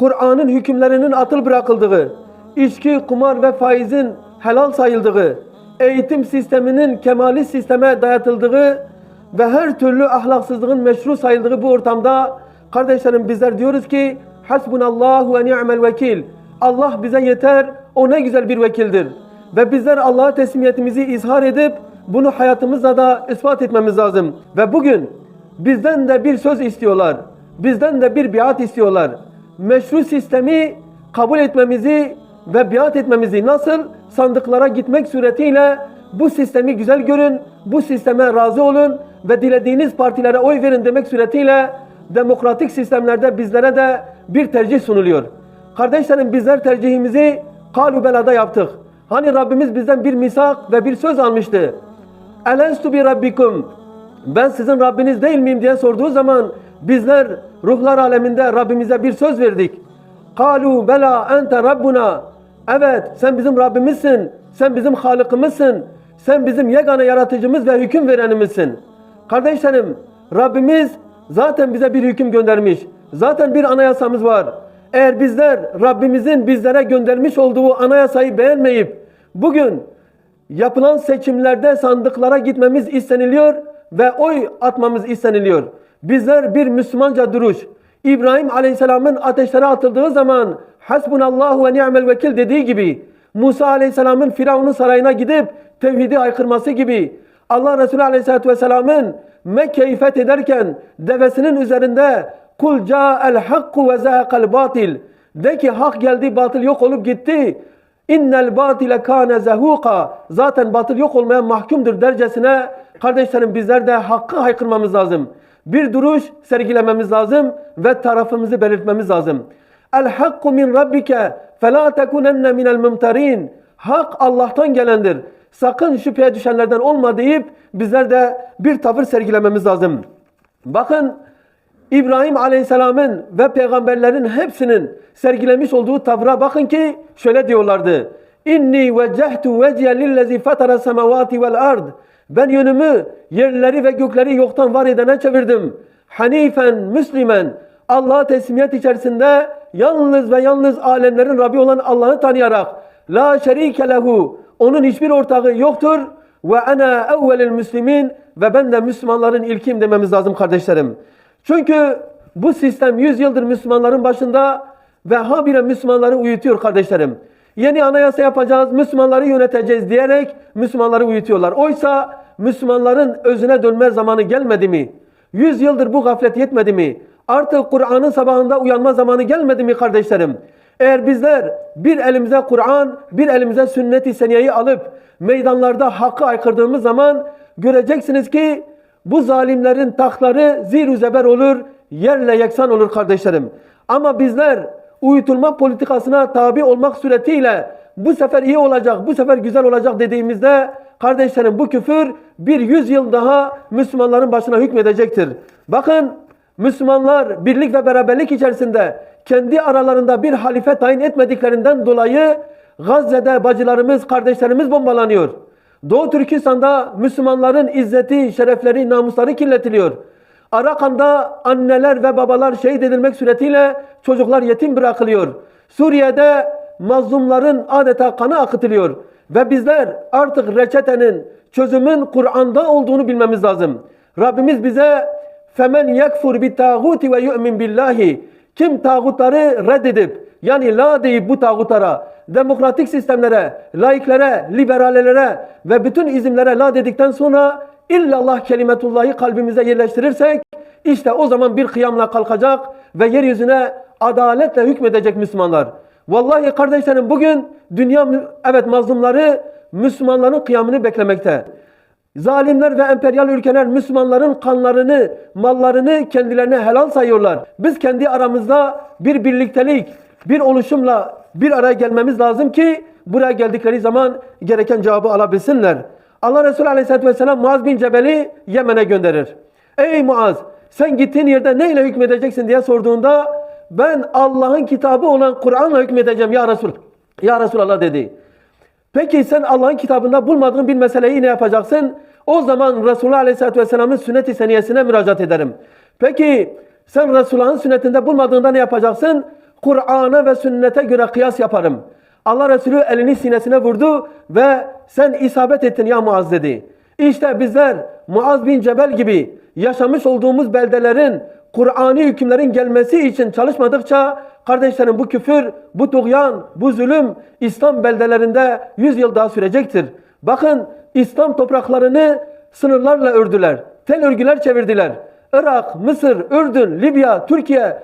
Kur'an'ın hükümlerinin atıl bırakıldığı, içki, kumar ve faizin helal sayıldığı, eğitim sisteminin kemali sisteme dayatıldığı ve her türlü ahlaksızlığın meşru sayıldığı bu ortamda kardeşlerim bizler diyoruz ki Hasbunallahu ve ni'mel vekil. Allah bize yeter, o ne güzel bir vekildir. Ve bizler Allah'a teslimiyetimizi izhar edip bunu hayatımızda da ispat etmemiz lazım. Ve bugün bizden de bir söz istiyorlar. Bizden de bir biat istiyorlar. Meşru sistemi kabul etmemizi ve biat etmemizi nasıl sandıklara gitmek suretiyle bu sistemi güzel görün, bu sisteme razı olun ve dilediğiniz partilere oy verin demek suretiyle demokratik sistemlerde bizlere de bir tercih sunuluyor. Kardeşlerim bizler tercihimizi kalubelada yaptık. Hani Rabbimiz bizden bir misak ve bir söz almıştı. Elenstu bi rabbikum. Ben sizin Rabbiniz değil miyim diye sorduğu zaman bizler ruhlar aleminde Rabbimize bir söz verdik. Kalu bela ente rabbuna. Evet sen bizim Rabbimizsin. Sen bizim Halıkımızsın. Sen bizim yegane yaratıcımız ve hüküm verenimizsin. Kardeşlerim Rabbimiz zaten bize bir hüküm göndermiş. Zaten bir anayasamız var. Eğer bizler Rabbimizin bizlere göndermiş olduğu anayasayı beğenmeyip bugün yapılan seçimlerde sandıklara gitmemiz isteniliyor ve oy atmamız isteniliyor. Bizler bir Müslümanca duruş, İbrahim Aleyhisselam'ın ateşlere atıldığı zaman Hasbunallahu ve ni'mel vekil dediği gibi Musa Aleyhisselam'ın Firavun'un sarayına gidip tevhidi aykırması gibi Allah Resulü Aleyhisselatü Vesselam'ın Mekke'yi fethederken devesinin üzerinde kul ca'el hakku ve zahakal batil de ki hak geldi batıl yok olup gitti. İnnel batile kâne zehuka. Zaten batıl yok olmaya mahkumdur dercesine kardeşlerim bizler de hakkı haykırmamız lazım. Bir duruş sergilememiz lazım ve tarafımızı belirtmemiz lazım. El hakku min rabbike felâ tekunenne minel mumtarin Hak Allah'tan gelendir. Sakın şüpheye düşenlerden olma deyip bizler de bir tavır sergilememiz lazım. Bakın İbrahim Aleyhisselam'ın ve peygamberlerin hepsinin sergilemiş olduğu tavra bakın ki şöyle diyorlardı. İnni veccehtu veciye lillezi fatara semavati vel ard. Ben yönümü yerleri ve gökleri yoktan var edene çevirdim. Hanifen, Müslümen, Allah'a teslimiyet içerisinde yalnız ve yalnız alemlerin Rabbi olan Allah'ı tanıyarak la şerike lehu onun hiçbir ortağı yoktur ve ana evvelil müslimin ve ben de Müslümanların ilkim dememiz lazım kardeşlerim. Çünkü bu sistem 100 yıldır Müslümanların başında ve habire Müslümanları uyutuyor kardeşlerim. Yeni anayasa yapacağız, Müslümanları yöneteceğiz diyerek Müslümanları uyutuyorlar. Oysa Müslümanların özüne dönme zamanı gelmedi mi? 100 yıldır bu gaflet yetmedi mi? Artık Kur'an'ın sabahında uyanma zamanı gelmedi mi kardeşlerim? Eğer bizler bir elimize Kur'an, bir elimize sünnet-i seniyeyi alıp meydanlarda hakkı aykırdığımız zaman göreceksiniz ki bu zalimlerin tahtları zir zeber olur, yerle yeksan olur kardeşlerim. Ama bizler uyutulma politikasına tabi olmak suretiyle bu sefer iyi olacak, bu sefer güzel olacak dediğimizde kardeşlerim bu küfür bir yüz yıl daha Müslümanların başına hükmedecektir. Bakın Müslümanlar birlik ve beraberlik içerisinde kendi aralarında bir halife tayin etmediklerinden dolayı Gazze'de bacılarımız, kardeşlerimiz bombalanıyor. Doğu Türkistan'da Müslümanların izzeti, şerefleri, namusları kirletiliyor. Arakan'da anneler ve babalar şehit edilmek suretiyle çocuklar yetim bırakılıyor. Suriye'de mazlumların adeta kanı akıtılıyor. Ve bizler artık reçetenin, çözümün Kur'an'da olduğunu bilmemiz lazım. Rabbimiz bize bit tağuti ve yu'min billahi kim tağutları reddedip yani la deyip bu tağutlara, demokratik sistemlere, laiklere, liberalelere ve bütün izimlere la dedikten sonra illallah kelimetullahı kalbimize yerleştirirsek işte o zaman bir kıyamla kalkacak ve yeryüzüne adaletle hükmedecek Müslümanlar. Vallahi kardeşlerim bugün dünya evet mazlumları Müslümanların kıyamını beklemekte. Zalimler ve emperyal ülkeler Müslümanların kanlarını, mallarını kendilerine helal sayıyorlar. Biz kendi aramızda bir birliktelik, bir oluşumla bir araya gelmemiz lazım ki buraya geldikleri zaman gereken cevabı alabilsinler. Allah Resulü Aleyhisselatü Vesselam Muaz bin Cebel'i Yemen'e gönderir. Ey Muaz sen gittiğin yerde neyle hükmedeceksin diye sorduğunda ben Allah'ın kitabı olan Kur'an'la hükmedeceğim ya Resul. Ya Resulallah dedi. Peki sen Allah'ın kitabında bulmadığın bir meseleyi ne yapacaksın? O zaman Resulullah Aleyhisselatü Vesselam'ın sünnet-i seniyesine müracaat ederim. Peki sen Resulullah'ın sünnetinde bulmadığında ne yapacaksın? Kur'an'a ve sünnete göre kıyas yaparım. Allah Resulü elini sinesine vurdu ve sen isabet ettin ya Muaz dedi. İşte bizler Muaz bin Cebel gibi yaşamış olduğumuz beldelerin Kur'ani hükümlerin gelmesi için çalışmadıkça kardeşlerim bu küfür, bu tuğyan, bu zulüm İslam beldelerinde 100 yıl daha sürecektir. Bakın İslam topraklarını sınırlarla ördüler. Tel örgüler çevirdiler. Irak, Mısır, Ürdün, Libya, Türkiye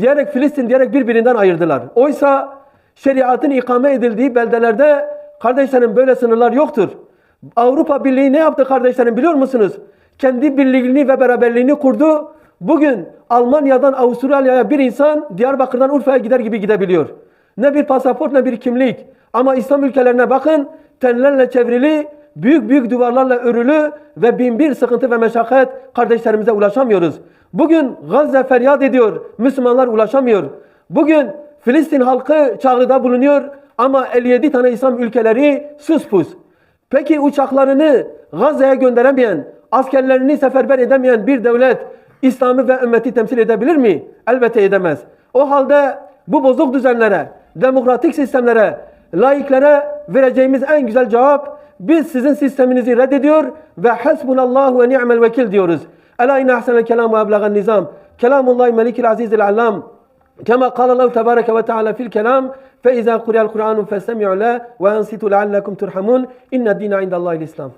diyerek Filistin diyerek birbirinden ayırdılar. Oysa şeriatın ikame edildiği beldelerde kardeşlerim böyle sınırlar yoktur. Avrupa Birliği ne yaptı kardeşlerim biliyor musunuz? Kendi birliğini ve beraberliğini kurdu. Bugün Almanya'dan Avustralya'ya bir insan Diyarbakır'dan Urfa'ya gider gibi gidebiliyor. Ne bir pasaport ne bir kimlik. Ama İslam ülkelerine bakın tenlerle çevrili, büyük büyük duvarlarla örülü ve bin bir sıkıntı ve meşakkat kardeşlerimize ulaşamıyoruz. Bugün Gazze feryat ediyor, Müslümanlar ulaşamıyor. Bugün Filistin halkı çağrıda bulunuyor ama 57 tane İslam ülkeleri sus pus. Peki uçaklarını Gazze'ye gönderemeyen, askerlerini seferber edemeyen bir devlet İslam'ı ve ümmeti temsil edebilir mi? Elbette edemez. O halde bu bozuk düzenlere, demokratik sistemlere, laiklere vereceğimiz en güzel cevap biz sizin sisteminizi reddediyor ve hasbunallahu ve ni'mel vekil diyoruz. Ela inne ahsenel kelam ve eblagan nizam. Kelamullahi melikil azizil allam. Kema kalallahu tebareke ve teala fil kelam. Fe izâ kuriyel Kur'anun festemi'u le ve ensitu leallekum turhamun. İnne dîne indallâhil islam.